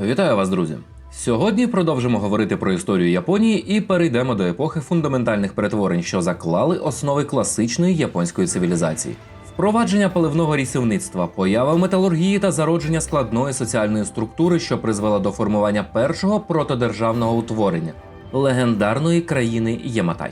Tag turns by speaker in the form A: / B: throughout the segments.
A: Вітаю вас, друзі! Сьогодні продовжимо говорити про історію Японії і перейдемо до епохи фундаментальних перетворень, що заклали основи класичної японської цивілізації. Впровадження паливного рісівництва, поява металургії та зародження складної соціальної структури, що призвела до формування першого протодержавного утворення легендарної країни Яматай.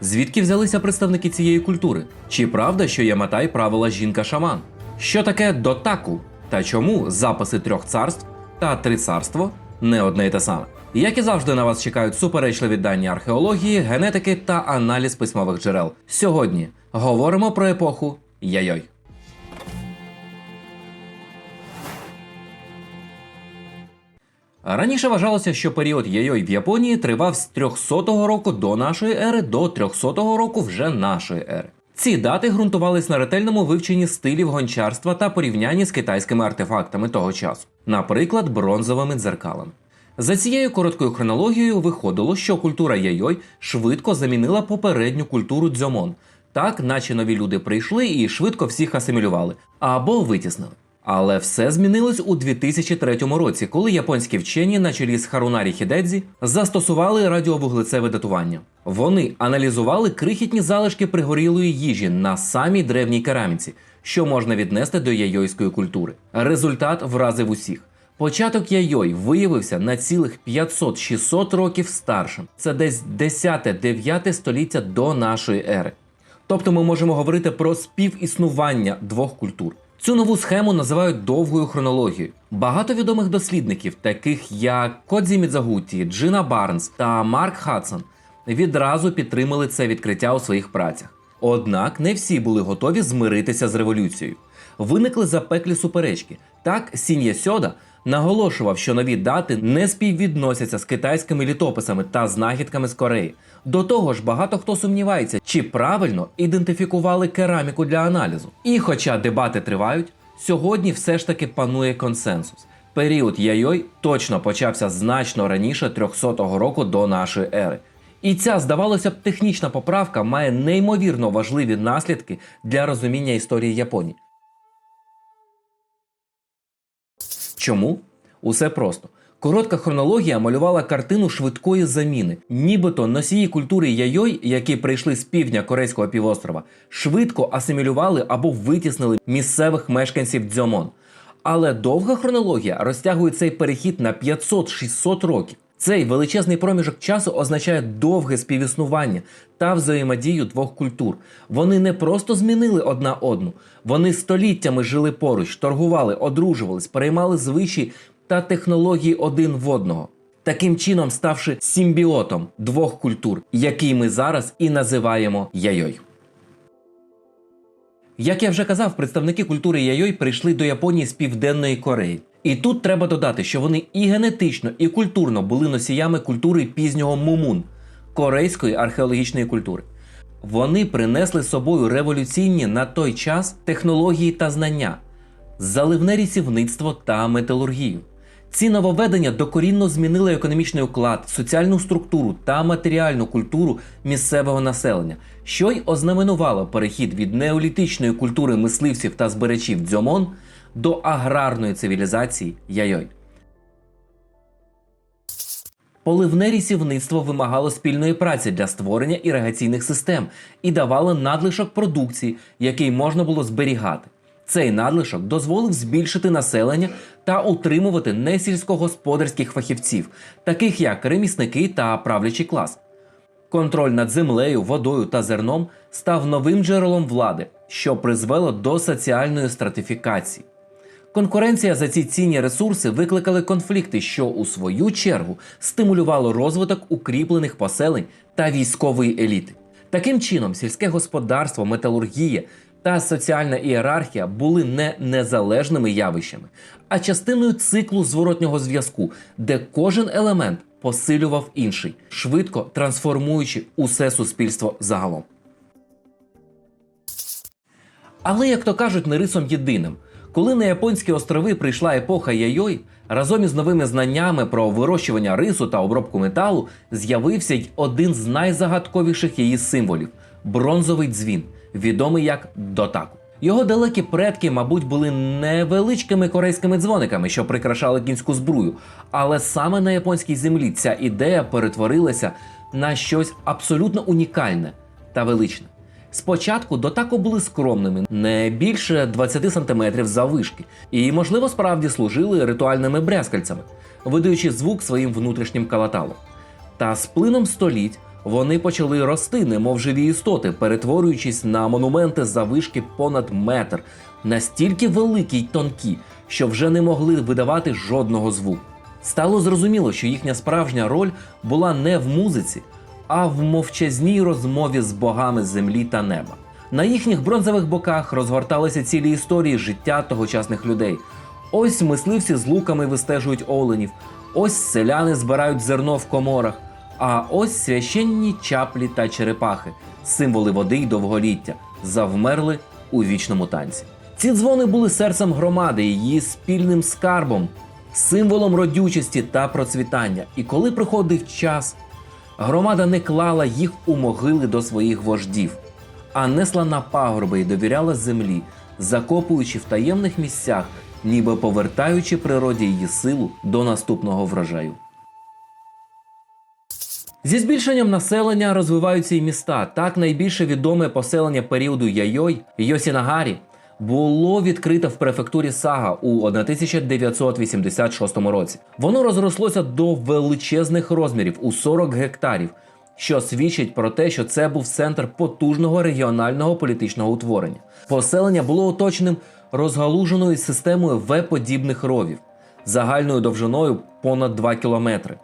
A: Звідки взялися представники цієї культури? Чи правда, що Яматай правила жінка-шаман? Що таке дотаку? Та чому записи трьох царств та три царство не одне й те саме? Як і завжди, на вас чекають суперечливі дані археології, генетики та аналіз письмових джерел. Сьогодні говоримо про епоху Яйой. Раніше вважалося, що період Яйой в Японії тривав з 300 року до нашої ери до 300 року вже нашої ери. Ці дати ґрунтувались на ретельному вивченні стилів гончарства та порівнянні з китайськими артефактами того часу, наприклад, бронзовими дзеркалами. За цією короткою хронологією виходило, що культура Яйой швидко замінила попередню культуру дзьомон, так наче нові люди прийшли і швидко всіх асимілювали або витіснили. Але все змінилось у 2003 році, коли японські вчені на чолі з Харунарі Хідедзі застосували радіовуглецеве датування. Вони аналізували крихітні залишки пригорілої їжі на самій древній кераміці, що можна віднести до яйойської культури. Результат вразив усіх. Початок яйой виявився на цілих 500-600 років старшим. Це десь 10-9 століття до нашої ери. Тобто ми можемо говорити про співіснування двох культур. Цю нову схему називають довгою хронологією. Багато відомих дослідників, таких як Кодзі Мідзагуті, Джина Барнс та Марк Хадсон, відразу підтримали це відкриття у своїх працях. Однак не всі були готові змиритися з революцією. Виникли запеклі суперечки. Так, Сін'є Сьода наголошував, що нові дати не співвідносяться з китайськими літописами та знахідками з Кореї. До того ж, багато хто сумнівається, чи правильно ідентифікували кераміку для аналізу. І хоча дебати тривають, сьогодні все ж таки панує консенсус. Період Яйой точно почався значно раніше 300 року до нашої ери. І ця, здавалося б, технічна поправка має неймовірно важливі наслідки для розуміння історії Японії. Чому? Усе просто. Коротка хронологія малювала картину швидкої заміни, нібито носії культури яйой, які прийшли з півдня Корейського півострова, швидко асимілювали або витіснили місцевих мешканців дзьомон. Але довга хронологія розтягує цей перехід на 500-600 років. Цей величезний проміжок часу означає довге співіснування та взаємодію двох культур. Вони не просто змінили одна одну, вони століттями жили поруч, торгували, одружувались, переймали звичаї та технології один в одного. Таким чином ставши симбіотом двох культур, який ми зараз і називаємо яйой. Як я вже казав, представники культури яйой прийшли до Японії з південної Кореї. І тут треба додати, що вони і генетично, і культурно були носіями культури пізнього мумун корейської археологічної культури. Вони принесли з собою революційні на той час технології та знання, заливне рісівництво та металургію. Ці нововведення докорінно змінили економічний уклад, соціальну структуру та матеріальну культуру місцевого населення, що й ознаменувало перехід від неолітичної культури мисливців та збирачів дзьомон до аграрної цивілізації яйой. Поливне рісівництво вимагало спільної праці для створення іригаційних систем і давало надлишок продукції, який можна було зберігати. Цей надлишок дозволив збільшити населення та утримувати несільськогосподарських фахівців, таких як ремісники та правлячий клас. Контроль над землею, водою та зерном став новим джерелом влади, що призвело до соціальної стратифікації. Конкуренція за ці цінні ресурси викликали конфлікти, що у свою чергу стимулювало розвиток укріплених поселень та військової еліти. Таким чином, сільське господарство, металургія та соціальна ієрархія були не незалежними явищами, а частиною циклу зворотнього зв'язку, де кожен елемент посилював інший, швидко трансформуючи усе суспільство загалом. Але, як то кажуть, не рисом єдиним. Коли на японські острови прийшла епоха яйой, разом із новими знаннями про вирощування рису та обробку металу з'явився й один з найзагадковіших її символів бронзовий дзвін, відомий як дотаку. Його далекі предки, мабуть, були невеличкими корейськими дзвониками, що прикрашали кінську збрую. Але саме на японській землі ця ідея перетворилася на щось абсолютно унікальне та величне. Спочатку дотако були скромними, не більше 20 см заввишки, і, можливо, справді служили ритуальними брязкальцями, видаючи звук своїм внутрішнім калаталом. Та з плином століть вони почали рости, немов живі істоти, перетворюючись на монументи завишки понад метр, настільки великі й тонкі, що вже не могли видавати жодного звуку. Стало зрозуміло, що їхня справжня роль була не в музиці, а в мовчазній розмові з богами землі та неба. На їхніх бронзових боках розгорталися цілі історії життя тогочасних людей. Ось мисливці з луками вистежують оленів, ось селяни збирають зерно в коморах, а ось священні чаплі та черепахи, символи води й довголіття, завмерли у вічному танці. Ці дзвони були серцем громади, її спільним скарбом, символом родючості та процвітання. І коли приходив час, громада не клала їх у могили до своїх вождів, а несла на пагорби і довіряла землі, закопуючи в таємних місцях, ніби повертаючи природі її силу до наступного врожаю. Зі збільшенням населення розвиваються і міста. Так найбільше відоме поселення періоду Яйой Йосінагарі було відкрите в префектурі Сага у 1986 році. Воно розрослося до величезних розмірів у 40 гектарів, що свідчить про те, що це був центр потужного регіонального політичного утворення. Поселення було оточеним розгалуженою системою В-подібних ровів загальною довжиною понад 2 кілометри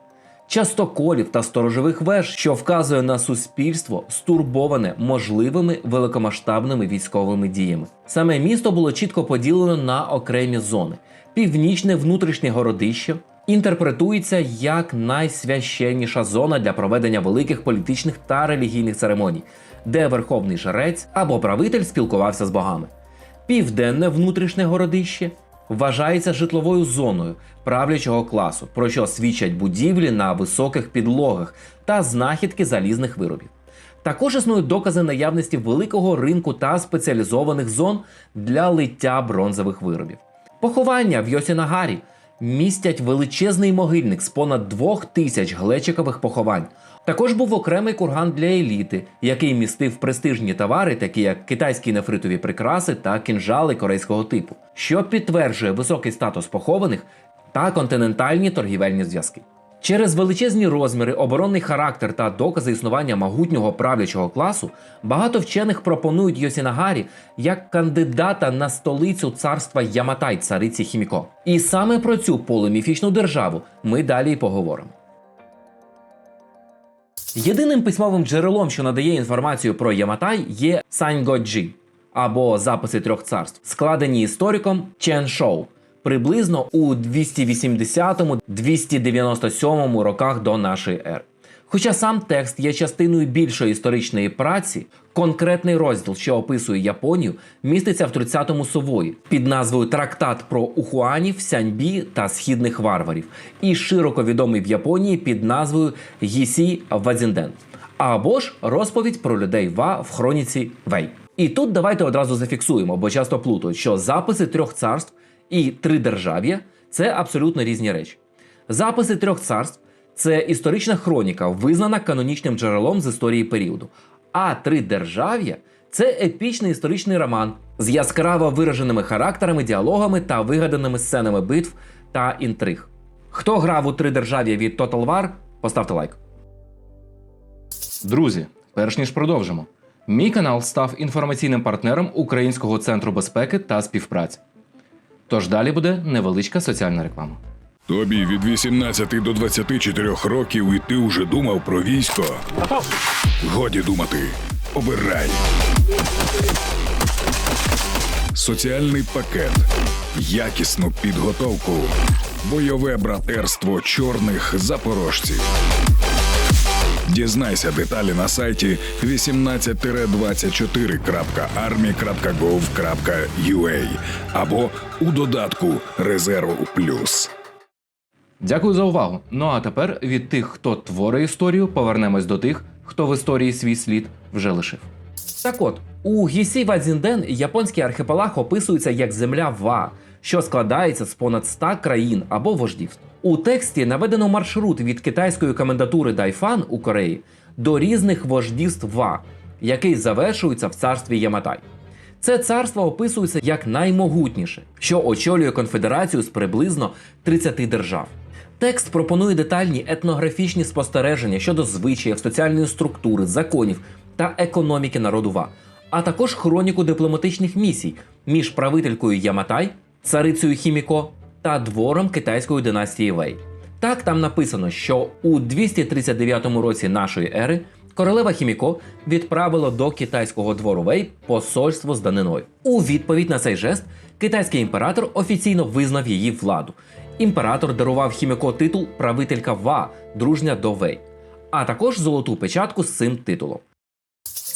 A: частоколів та сторожових веж, що вказує на суспільство, стурбоване можливими великомасштабними військовими діями. Саме місто було чітко поділено на окремі зони. Північне внутрішнє городище інтерпретується як найсвященніша зона для проведення великих політичних та релігійних церемоній, де верховний жрець або правитель спілкувався з богами. Південне внутрішнє городище вважається житловою зоною правлячого класу, про що свідчать будівлі на високих підлогах та знахідки залізних виробів. Також існують докази наявності великого ринку та спеціалізованих зон для лиття бронзових виробів. Поховання в Йосінагарі містять величезний могильник з понад двох тисяч глечикових поховань. Також був окремий курган для еліти, який містив престижні товари, такі як китайські нефритові прикраси та кінжали корейського типу, що підтверджує високий статус похованих та континентальні торгівельні зв'язки. Через величезні розміри, оборонний характер та докази існування могутнього правлячого класу, багато вчених пропонують Йосінагарі як кандидата на столицю царства Яматай цариці Хіміко. І саме про цю полуміфічну державу ми далі й поговоримо. Єдиним письмовим джерелом, що надає інформацію про Яматай, є Саньгоджі або записи трьох царств, складені істориком Чен Шоу приблизно у 280-297 роках до нашої ери. Хоча сам текст є частиною більшої історичної праці, конкретний розділ, що описує Японію, міститься в 30-му сової під назвою Трактат про ухуанів, сяньбі та східних варварів, і широко відомий в Японії під назвою Гісі Вадзінден, або ж розповідь про людей Ва в хроніці Вей. І тут давайте одразу зафіксуємо, бо часто плутають, що записи трьох царств і тридержав'я це абсолютно різні речі. Записи трьох царств це історична хроніка, визнана канонічним джерелом з історії періоду. А тридержав'я це епічний історичний роман з яскраво вираженими характерами, діалогами та вигаданими сценами битв та інтриг. Хто грав у тридержав'я від Total War, поставте лайк. Друзі, перш ніж продовжимо. Мій канал став інформаційним партнером Українського центру безпеки та співпраці. Тож далі буде невеличка соціальна реклама.
B: Тобі від 18 до 24 років і ти вже думав про військо. Годі думати. Обирай. Соціальний пакет. Якісну підготовку. Бойове братерство чорних запорожців. Дізнайся деталі на сайті 18-24.army.gov.ua або у додатку Резерву Плюс.
A: Дякую за увагу. Ну а тепер від тих, хто творить історію, повернемось до тих, хто в історії свій слід вже лишив. Так от, у Гісі Вадзінден японський архіпелаг описується як земля Ва, що складається з понад 100 країн або вождівств. У тексті наведено маршрут від китайської комендатури Дайфан у Кореї до різних вождівств Ва, який завершується в царстві Яматай. Це царство описується як наймогутніше, що очолює конфедерацію з приблизно 30 держав. Текст пропонує детальні етнографічні спостереження щодо звичаїв, соціальної структури, законів та економіки народу Ва, а також хроніку дипломатичних місій між правителькою Яматай, царицею Хіміко та двором китайської династії Вей. Так там написано, що у 239 році нашої ери королева Хіміко відправила до китайського двору Вей посольство з даниною. У відповідь на цей жест китайський імператор офіційно визнав її владу. Імператор дарував Хіміко титул правителька Ва, дружня до Вей, а також золоту печатку з цим титулом.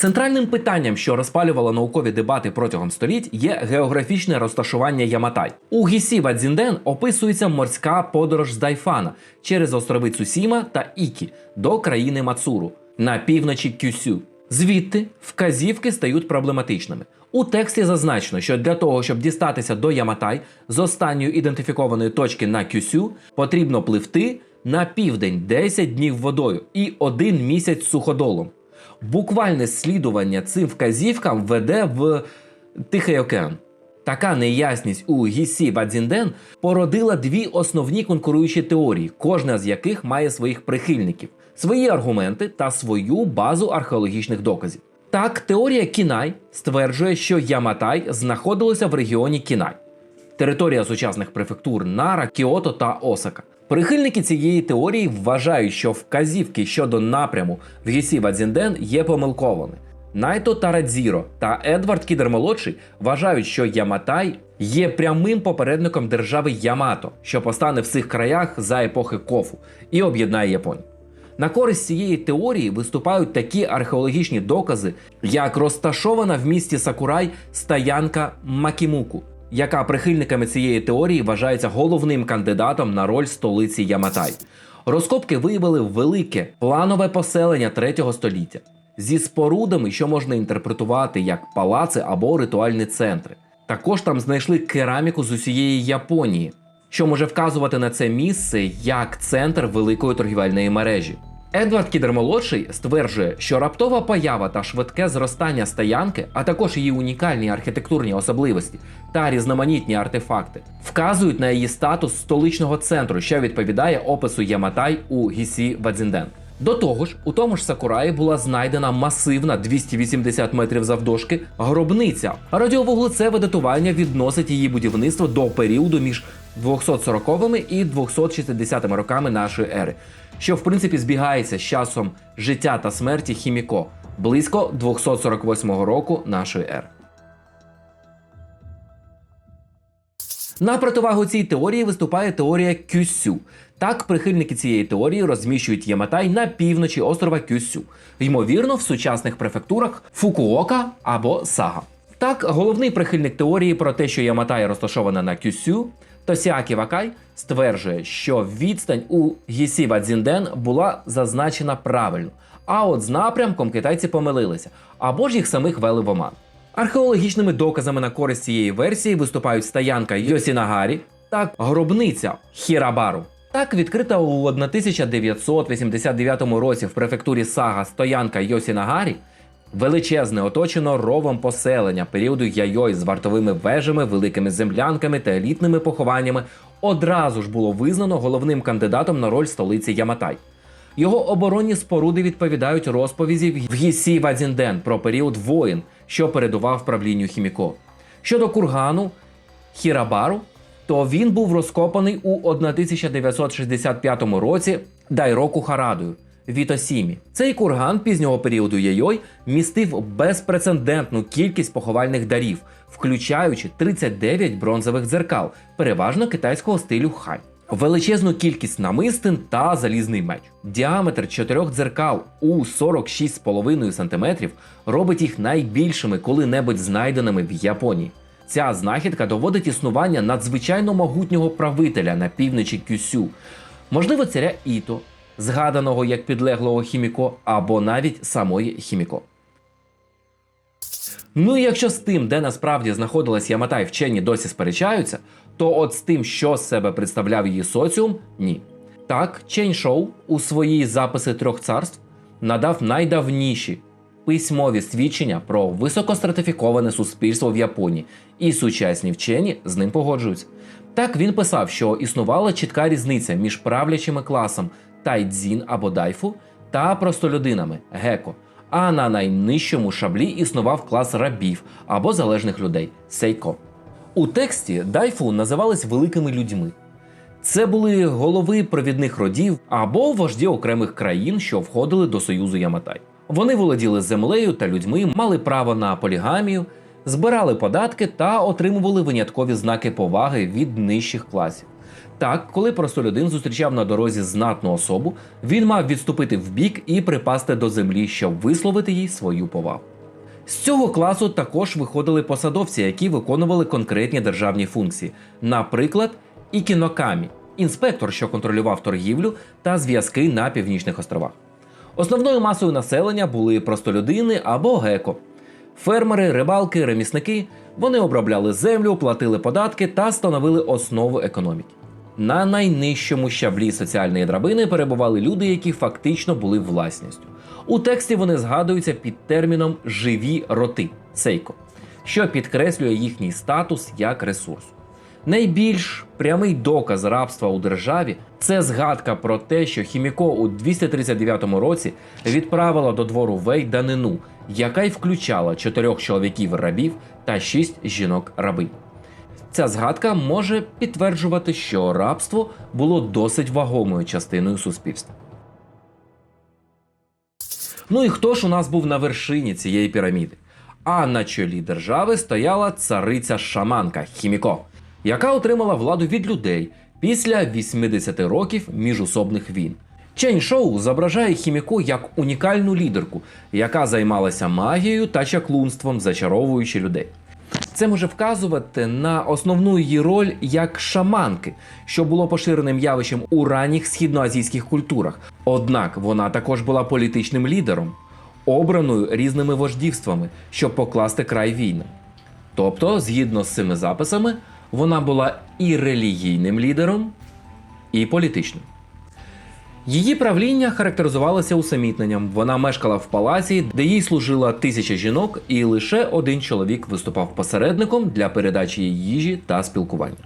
A: Центральним питанням, що розпалювало наукові дебати протягом століть, є географічне розташування Яматай. У Гісі Вадзінден описується морська подорож з Дайфана через острови Цусіма та Ікі до країни Мацуру на півночі Кюсю. Звідти вказівки стають проблематичними. У тексті зазначено, що для того, щоб дістатися до Яматай з останньої ідентифікованої точки на Кюсю, потрібно пливти на південь 10 днів водою і один місяць суходолом. Буквальне слідування цим вказівкам веде в Тихий океан. Така неясність у Гісі Вадзінден породила дві основні конкуруючі теорії, кожна з яких має своїх прихильників, свої аргументи та свою базу археологічних доказів. Так, теорія Кінай стверджує, що Яматай знаходилося в регіоні Кінай, територія сучасних префектур Нара, Кіото та Осака. Прихильники цієї теорії вважають, що вказівки щодо напряму в Гісі Вадзінден є помилковими. Найто Тарадзіро та Едвард Кідер молодший вважають, що Яматай є прямим попередником держави Ямато, що постане в цих краях за епохи Кофу і об'єднає Японію. На користь цієї теорії виступають такі археологічні докази, як розташована в місті Сакурай стоянка Макімуку, яка прихильниками цієї теорії вважається головним кандидатом на роль столиці Яматай. Розкопки виявили велике планове поселення 3 століття зі спорудами, що можна інтерпретувати як палаци або ритуальні центри. Також там знайшли кераміку з усієї Японії, що може вказувати на це місце як центр великої торгівельної мережі. Едвард Кідер молодший стверджує, що раптова поява та швидке зростання стоянки, а також її унікальні архітектурні особливості та різноманітні артефакти, вказують на її статус столичного центру, що відповідає опису Яматай у Гісі Вадзінден. До того ж, у тому ж Сакураї була знайдена масивна 280 метрів завдовжки гробниця. Радіовуглецеве датування відносить її будівництво до періоду між 240 і 260 роками нашої ери, що в принципі збігається з часом життя та смерті Хіміко близько 248 року нашої ери. На противагу цій теорії виступає теорія Кюсю. Так, прихильники цієї теорії розміщують Яматай на півночі острова Кюсю, ймовірно, в сучасних префектурах Фукуока або Сага. Так, головний прихильник теорії про те, що Яматай розташована на Кюсю, Тосіакі Вакай стверджує, що відстань у Гісі Вадзінден була зазначена правильно. А от з напрямком китайці помилилися, або ж їх самих вели в оман. Археологічними доказами на користь цієї версії виступають стоянка Йосінагарі та гробниця Хірабару. Так відкрита у 1989 році в префектурі Сага стоянка Йосінагарі величезне оточено ровом поселення періоду Яйой з вартовими вежами, великими землянками та елітними похованнями одразу ж було визнано головним кандидатом на роль столиці Яматай. Його оборонні споруди відповідають розповіді в Гісі Вадзінден про період воїн, що передував правлінню Хіміко. Щодо кургану Хірабару, то він був розкопаний у 1965 році Дайроку Харадою Вітосімі. Цей курган пізнього періоду Яйой містив безпрецедентну кількість поховальних дарів, включаючи 39 бронзових дзеркал, переважно китайського стилю хань. Величезну кількість намистин та залізний меч. Діаметр чотирьох дзеркал у 46,5 см робить їх найбільшими коли-небудь знайденими в Японії. Ця знахідка доводить існування надзвичайно могутнього правителя на півночі Кюсю, можливо, царя Іто, згаданого як підлеглого Хіміко, або навіть самої Хіміко. Ну і якщо з тим, де насправді знаходилась Яматай, вчені досі сперечаються, то от з тим, що з себе представляв її соціум, ні. Так, Чень Шоу у свої записи трьох царств надав найдавніші письмові свідчення про високостратифіковане суспільство в Японії, і сучасні вчені з ним погоджуються. Так він писав, що існувала чітка різниця між правлячими класом тайдзін або дайфу та простолюдинами геко. А на найнижчому шаблі існував клас рабів або залежних людей сейко. У тексті дайфу називались великими людьми. Це були голови провідних родів або вожді окремих країн, що входили до Союзу Яматай. Вони володіли землею та людьми, мали право на полігамію, збирали податки та отримували виняткові знаки поваги від нижчих класів. Так, коли простолюдин зустрічав на дорозі знатну особу, він мав відступити вбік і припасти до землі, щоб висловити їй свою повагу. З цього класу також виходили посадовці, які виконували конкретні державні функції, наприклад, ікінокамі, інспектор, що контролював торгівлю та зв'язки на північних островах. Основною масою населення були простолюдини або геко. Фермери, рибалки, ремісники вони обробляли землю, платили податки та становили основу економіки. На найнижчому щаблі соціальної драбини перебували люди, які фактично були власністю. У тексті вони згадуються під терміном живі роти сейко, що підкреслює їхній статус як ресурс. Найбільш прямий доказ рабства у державі це згадка про те, що Хіміко у 239 році відправила до двору Вей данину, яка й включала чотирьох чоловіків рабів та шість жінок рабинь. Ця згадка може підтверджувати, що рабство було досить вагомою частиною суспільства. Ну і хто ж у нас був на вершині цієї піраміди? А на чолі держави стояла цариця шаманка Хіміко, яка отримала владу від людей після 80 років міжусобних війн. Чень Шоу зображає Хіміко як унікальну лідерку, яка займалася магією та чаклунством, зачаровуючи людей. Це може вказувати на основну її роль як шаманки, що було поширеним явищем у ранніх східноазійських культурах. Однак вона також була політичним лідером, обраною різними вождівствами, щоб покласти край війнам. Тобто, згідно з цими записами, вона була і релігійним лідером, і політичним. Її правління характеризувалося усамітненням. Вона мешкала в палаці, де їй служила тисяча жінок, і лише один чоловік виступав посередником для передачі їй їжі та спілкування.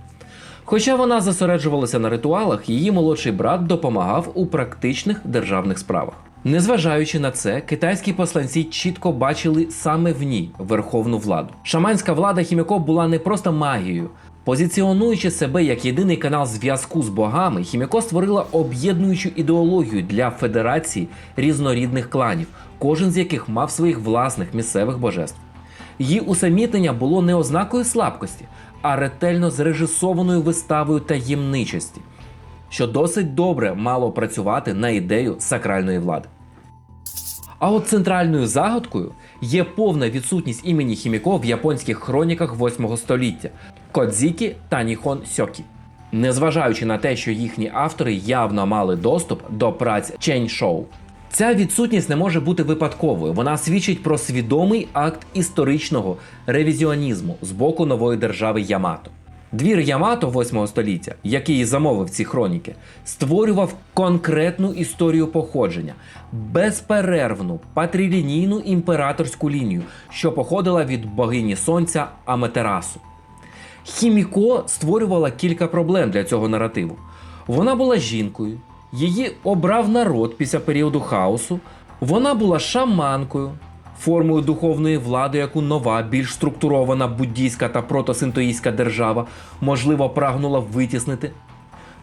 A: Хоча вона зосереджувалася на ритуалах, її молодший брат допомагав у практичних державних справах. Незважаючи на це, китайські посланці чітко бачили саме в ній верховну владу. Шаманська влада Хіміко була не просто магією. Позиціонуючи себе як єдиний канал зв'язку з богами, Хіміко створила об'єднуючу ідеологію для федерації різнорідних кланів, кожен з яких мав своїх власних місцевих божеств. Її усамітнення було не ознакою слабкості, а ретельно зрежисованою виставою таємничості, що досить добре мало працювати на ідею сакральної влади. А от центральною загадкою є повна відсутність імені Хіміко в японських хроніках 8 століття Кодзікі та Ніхон Сьокі. Незважаючи на те, що їхні автори явно мали доступ до праць Чень Шоу. Ця відсутність не може бути випадковою. Вона свідчить про свідомий акт історичного ревізіонізму з боку нової держави Ямато. Двір Ямато 8 століття, який замовив ці хроніки, створював конкретну історію походження, безперервну патрілінійну імператорську лінію, що походила від богині сонця Аметерасу. Хіміко створювала кілька проблем для цього наративу. Вона була жінкою, її обрав народ після періоду хаосу. Вона була шаманкою, формою духовної влади, яку нова, більш структурована буддійська та протосинтоїстська держава, можливо, прагнула витіснити.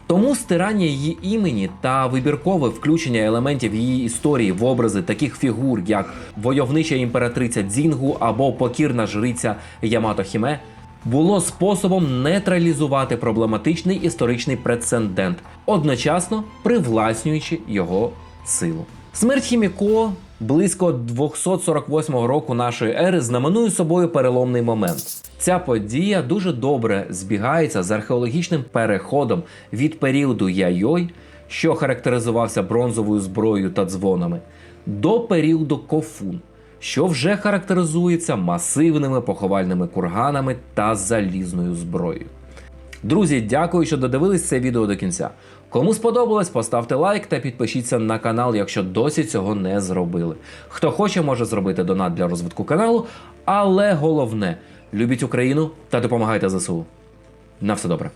A: Тому стирання її імені та вибіркове включення елементів її історії в образи таких фігур, як войовнича імператриця Дзінгу або покірна жриця Ямато Хіме, було способом нейтралізувати проблематичний історичний прецедент, одночасно привласнюючи його силу. Смерть Хіміко близько 248 року нашої ери знаменує собою переломний момент. Ця подія дуже добре збігається з археологічним переходом від періоду Яйой, що характеризувався бронзовою зброєю та дзвонами, до періоду Кофун, що вже характеризується масивними поховальними курганами та залізною зброєю. Друзі, дякую, що додивились це відео до кінця. Кому сподобалось, поставте лайк та підпишіться на канал, якщо досі цього не зробили. Хто хоче, може зробити донат для розвитку каналу, але головне любіть Україну та допомагайте ЗСУ. На все добре.